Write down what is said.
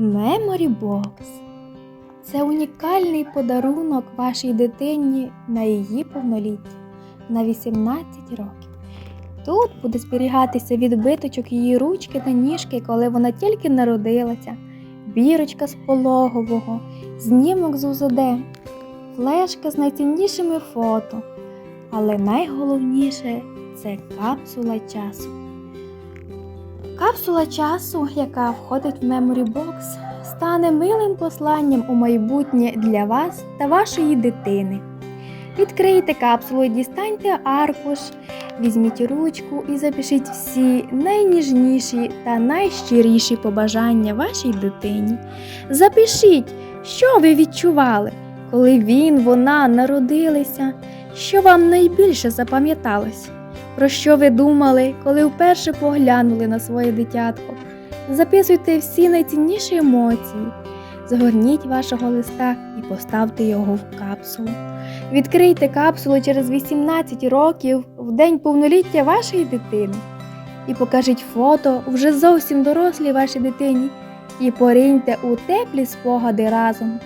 Memory Box це унікальний подарунок вашій дитині на її повноліття на 18 років. Тут буде зберігатися відбиточок її ручки та ніжки, коли вона тільки народилася, бірочка з пологового, знімок з УЗД, флешка з найціннішими фото. Але найголовніше це капсула часу. Капсула часу, яка входить в Memory Box, стане милим посланням у майбутнє для вас та вашої дитини. Відкрийте капсулу дістаньте аркуш, візьміть ручку і запишіть всі найніжніші та найщиріші побажання вашій дитині. Запишіть, що ви відчували, коли він, вона народилися, що вам найбільше запам'яталось. Про що ви думали, коли вперше поглянули на своє дитятко? Записуйте всі найцінніші емоції, згорніть вашого листа і поставте його в капсулу. Відкрийте капсулу через 18 років в день повноліття вашої дитини і покажіть фото вже зовсім дорослій вашій дитині і пориньте у теплі спогади разом.